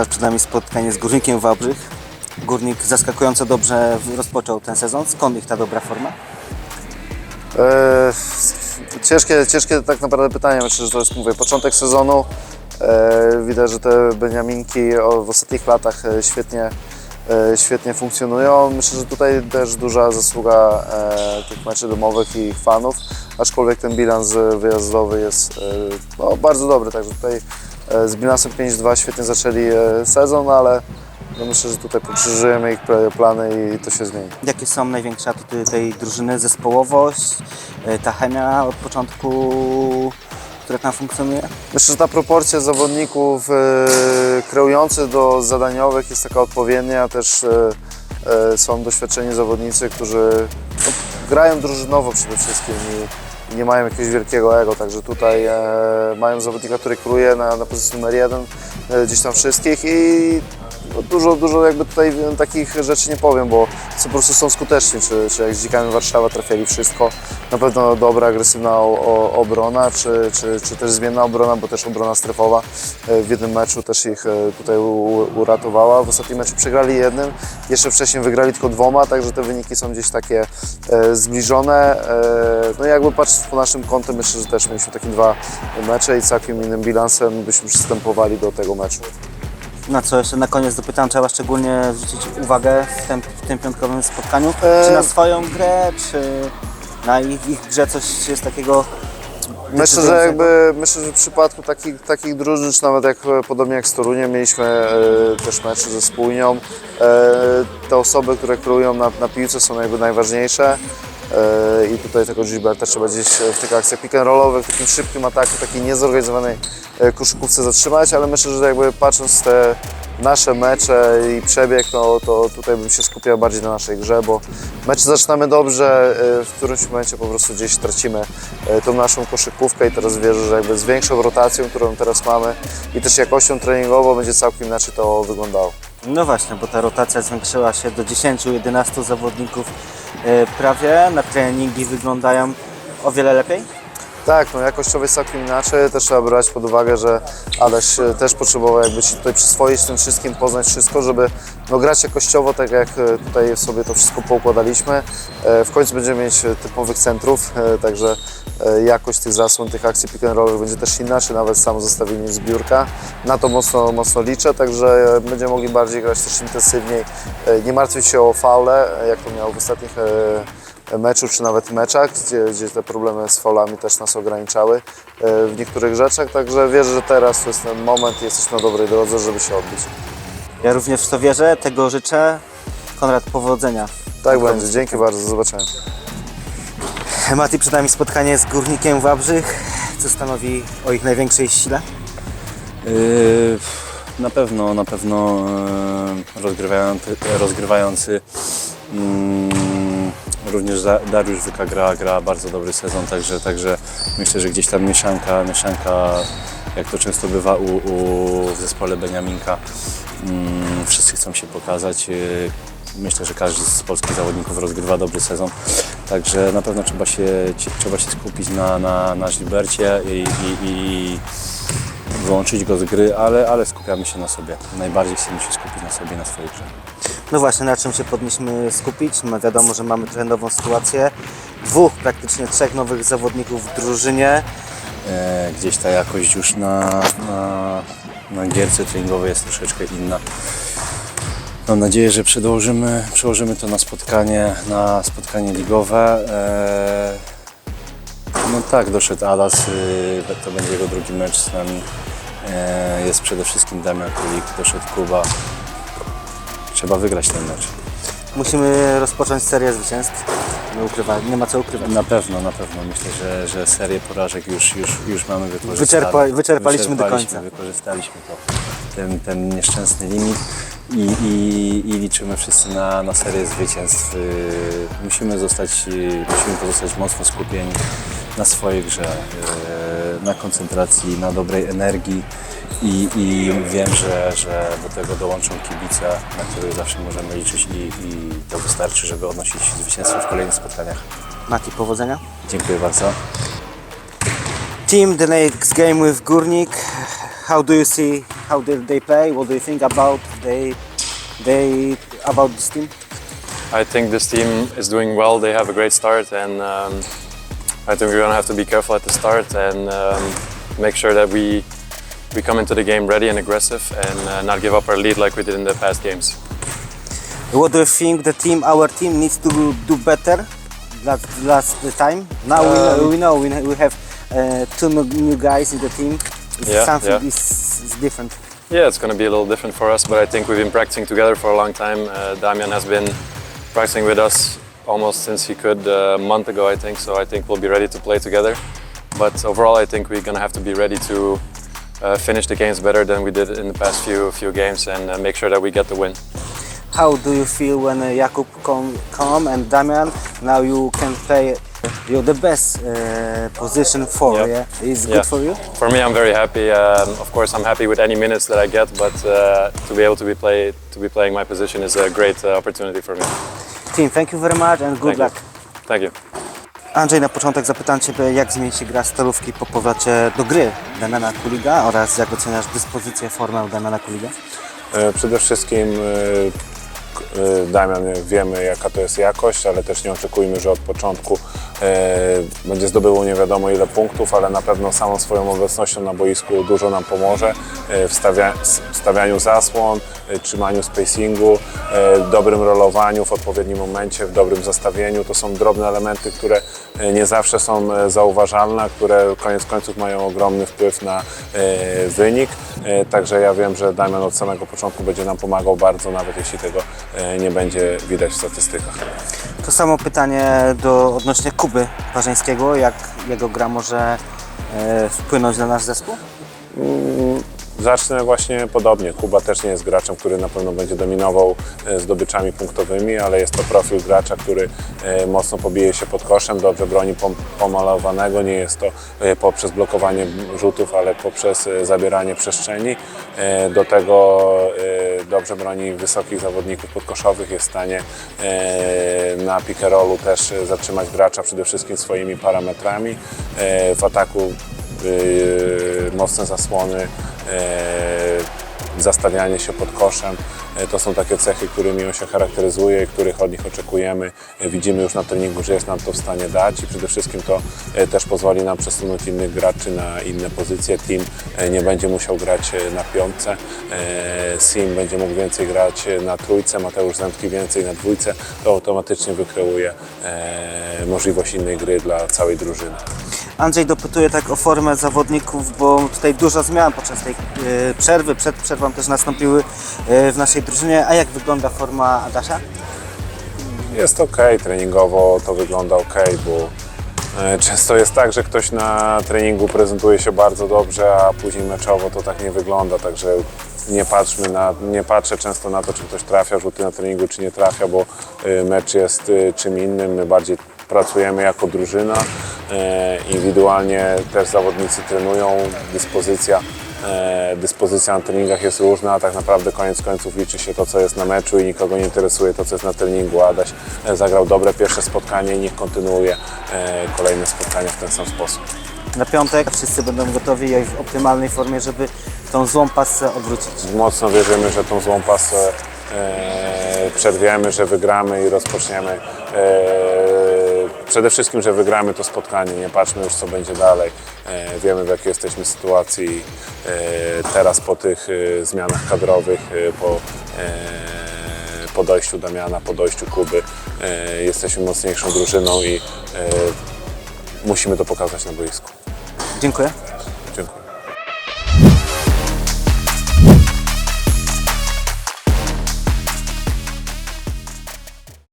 Przed nami spotkanie z Górnikiem Wałbrzych. Górnik zaskakująco dobrze rozpoczął ten sezon. Skąd ich ta dobra forma? E, ciężkie, ciężkie tak naprawdę pytanie, myślę, że to jest, mówię, początek sezonu. E, widać, że te Beniaminki w ostatnich latach e, świetnie, e, świetnie funkcjonują. Myślę, że tutaj też duża zasługa e, tych meczy domowych i ich fanów, aczkolwiek ten bilans wyjazdowy jest e, no, bardzo dobry, także tutaj z bilansem 5-2 świetnie zaczęli e, sezon, ale no myślę, że tutaj pokrzyżujemy ich pla- plany i to się zmieni. Jakie są największe atuty tej drużyny? Zespołowość, e, ta chemia od początku, która tam funkcjonuje? Myślę, że ta proporcja zawodników e, kreujących do zadaniowych jest taka odpowiednia. Też e, e, są doświadczeni zawodnicy, którzy no, grają drużynowo przede wszystkim i nie mają jakiegoś wielkiego ego. Także tutaj e, mają zawodnika, który kruje na, na pozycji numer jeden e, gdzieś tam wszystkich i dużo, dużo jakby tutaj takich rzeczy nie powiem, bo po prostu są skuteczni, czy, czy jak z dzikami Warszawa trafiali wszystko. Na pewno dobra, agresywna obrona, czy, czy, czy też zmienna obrona, bo też obrona strefowa e, w jednym meczu też ich e, tutaj uratowała. W ostatnim meczu przegrali jednym, jeszcze wcześniej wygrali tylko dwoma, także te wyniki są gdzieś takie e, zbliżone. No i jakby patrząc po naszym kątem, myślę, że też mieliśmy takie dwa mecze i całkiem innym bilansem byśmy przystępowali do tego meczu. Na co jeszcze na koniec dopytam, trzeba szczególnie zwrócić uwagę w tym, w tym piątkowym spotkaniu? E, Czy na swoją grę, czy na ich, ich grze coś jest takiego Myślę, że jakby myślę, że w przypadku takich, takich drużyn, czy nawet jak podobnie jak z Toruniem, mieliśmy e, też mecze ze spójnią. E, te osoby, które kreują na, na piłce są jakby najważniejsze. E, I tutaj tego Gilberta trzeba gdzieś w tych akcjach pick and rollowych, w takim szybkim ataku, takiej niezorganizowanej e, koszykówce zatrzymać, ale myślę, że jakby patrząc te nasze mecze i przebieg, no to tutaj bym się skupiał bardziej na naszej grze, bo mecz zaczynamy dobrze, e, w którymś momencie po prostu gdzieś tracimy e, tą naszą koszykówkę i teraz wierzę, że jakby z większą rotacją, którą teraz mamy i też jakością treningową będzie całkiem inaczej to wyglądało. No właśnie, bo ta rotacja zwiększyła się do 10-11 zawodników e, prawie. Na treningi wyglądają o wiele lepiej. Tak, no jest całkiem inaczej. Też trzeba brać pod uwagę, że Aleś e, też potrzebował jakby się tutaj przyswoić tym wszystkim, poznać wszystko, żeby no, grać jakościowo, tak jak e, tutaj sobie to wszystko poukładaliśmy. E, W końcu będziemy mieć typowych centrów, także jakość tych zasłon, tych akcji pick and rollowych będzie też inna, czy nawet samo zestawienie z biurka. Na to mocno, mocno liczę, także będziemy mogli bardziej grać też intensywniej. Nie martwić się o faule, jak to miało w ostatnich e, meczu czy nawet meczach, gdzie, gdzie te problemy z faulami też nas ograniczały e, w niektórych rzeczach, także wierzę, że teraz to jest ten moment i jesteśmy na dobrej drodze, żeby się odbić. Ja również w to wierzę, tego życzę. Konrad, powodzenia. Tak będzie, dzięki bardzo, do zobaczenia. Mati, przed nami spotkanie z Górnikiem Wałbrzych, co stanowi o ich największej sile. Yy, Na pewno, na pewno yy, rozgrywający, rozgrywający mm, również Da- Dariusz Wyka gra, gra bardzo dobry sezon, także, także myślę, że gdzieś tam mieszanka, mieszanka jak to często bywa u, u, w zespole Beniaminka, mm, wszyscy chcą się pokazać. Yy, Myślę, że każdy z polskich zawodników rozgrywa dobry sezon, także na pewno trzeba się, trzeba się skupić na, na, na Gilbercie i, i, i wyłączyć go z gry, ale, ale skupiamy się na sobie. Najbardziej chcemy się skupić na sobie, na swojej grze. No właśnie, na czym się powinniśmy skupić? No wiadomo, że mamy trochę nową sytuację. Dwóch, praktycznie trzech nowych zawodników w drużynie. E, gdzieś ta jakość już na, na, na gierce treningowej jest troszeczkę inna. Mam nadzieję, że przedłożymy, przełożymy to na spotkanie, na spotkanie ligowe. E, no tak, doszedł Adas, y, to będzie jego drugi mecz z nami. E, jest przede wszystkim Damian Kulik, doszedł Kuba. Trzeba wygrać ten mecz. Musimy rozpocząć serię zwycięstw. Nie, ukrywa, nie ma co ukrywać. Na pewno, na pewno. Myślę, że, że serię porażek już, już, już mamy wykorzystane. Wyczerpa- wyczerpaliśmy do końca. Wykorzystaliśmy to, ten, ten nieszczęsny limit i, i, i liczymy wszyscy na, na serię zwycięstw. Yy, Musimy, zostać, yy, musimy pozostać mocno skupieni na swojej grze, yy, na koncentracji, na dobrej energii i, i wiem, że, że do tego dołączą kibice, na których zawsze możemy liczyć i, i to wystarczy, żeby odnosić zwycięstwo w kolejnych spotkaniach. Mati, powodzenia. Dziękuję bardzo. Team, the next game with Górnik. How do you see how did they play? What do you think about they they about this team? I think this team is doing well. They have a great start, and um, I think we're gonna have to be careful at the start and um, make sure that we we come into the game ready and aggressive, and uh, not give up our lead like we did in the past games. What do you think the team, our team, needs to do better last last time? Now we, know, Um, we know we, ha- we have uh, two new guys in the team. It's Yeah, something yeah. Is, is different. Yeah, it's gonna be a little different for us, but I think we've been practicing together for a long time. Uh, Damian has been practicing with us almost since he could uh, a month ago, I think. So I think we'll be ready to play together. But overall, I think we're gonna have to be ready to uh, finish the games better than we did in the past few few games and uh, make sure that we get the win. How do you feel when uh, Jakub come, come and Damian? Now you can play. You're the best uh, position for. Yeah. Yeah, is good for you. For me, I'm very happy. Um, of course, I'm happy with any minutes that I get, but uh, to be able to be play to be playing my position is a great uh, opportunity for me. Team, thank you very much and good Thank you. luck. Thank you. Andrzej, na początek zapytam Ciebie, jak zmieni się gra stalówki po powrocie do gry Damiana Kuliga oraz jak oceniasz dyspozycję, formę Damiana Kuliga? E, Przede wszystkim e, e, Damian, wiemy jaka to jest jakość, ale też nie oczekujmy, że od początku będzie zdobywał nie wiadomo ile punktów, ale na pewno samą swoją obecnością na boisku dużo nam pomoże e, w stawianiu zasłon, e, trzymaniu spacingu, e, dobrym rolowaniu w odpowiednim momencie, w dobrym zastawieniu. To są drobne elementy, które e, nie zawsze są e, zauważalne, które koniec końców mają ogromny wpływ na e, wynik. E, Także ja wiem, że Damian od samego początku będzie nam pomagał bardzo, nawet jeśli tego e, nie będzie widać w statystykach. To samo pytanie do odnośnie Kuby Parzyńskiego, jak jego gra może e, wpłynąć na nasz zespół? Zacznę właśnie podobnie. Kuba też nie jest graczem, który na pewno będzie dominował e, zdobyczami punktowymi, ale jest to profil gracza, który e, mocno pobije się pod koszem, dobrze broni pom- pomalowanego. Nie jest to poprzez blokowanie rzutów, ale poprzez zabieranie przestrzeni. Do tego dobrze broni wysokich zawodników podkoszowych. Jest w stanie e, na pick-and-rollu też e, zatrzymać gracza przede wszystkim swoimi parametrami. E, W ataku yy, mocne zasłony, zastawianie się pod koszem. Yy, To są takie cechy, którymi on się charakteryzuje których od nich oczekujemy. Yy, Widzimy już na treningu, że jest nam to w stanie dać i przede wszystkim to yy, też pozwoli nam przesunąć innych graczy na inne pozycje. Team nie będzie musiał grać na piątce, Sim będzie mógł więcej grać na trójce, Mateusz Zemski więcej na dwójce. To automatycznie wykreuje możliwość innej gry dla całej drużyny. Andrzej dopytuje tak o formę zawodników, bo tutaj dużo zmian podczas tej e, przerwy, przed przerwą też nastąpiły e, w naszej drużynie. A jak wygląda forma Adasia? Jest ok, treningowo to wygląda ok, bo e, często jest tak, że ktoś na treningu prezentuje się bardzo dobrze, a później meczowo to tak nie wygląda, także nie patrzmy na, nie patrzę często na to, czy ktoś trafia rzuty na treningu, czy nie trafia, bo e, mecz jest e, czym innym, my bardziej pracujemy jako drużyna, e, indywidualnie też zawodnicy trenują, dyspozycja E, dyspozycja na treningach jest różna, a tak naprawdę koniec końców liczy się to, co jest na meczu i nikogo nie interesuje to, co jest na treningu. Adaś e, zagrał dobre pierwsze spotkanie i niech kontynuuje kolejne spotkania w ten sam sposób. Na piątek wszyscy będą gotowi i w optymalnej formie, żeby tą złą pasę odwrócić. Mocno wierzymy, że tą złą pasę przerwiemy, że wygramy i rozpoczniemy. Przede wszystkim, że wygramy to spotkanie, nie patrzmy już co będzie dalej. E, wiemy w jakiej jesteśmy sytuacji e, teraz po tych e, zmianach kadrowych, po, po dojściu Damiana, po dojściu Kuby. Jesteśmy mocniejszą drużyną i musimy to pokazać na boisku. Dziękuję. Dziękuję.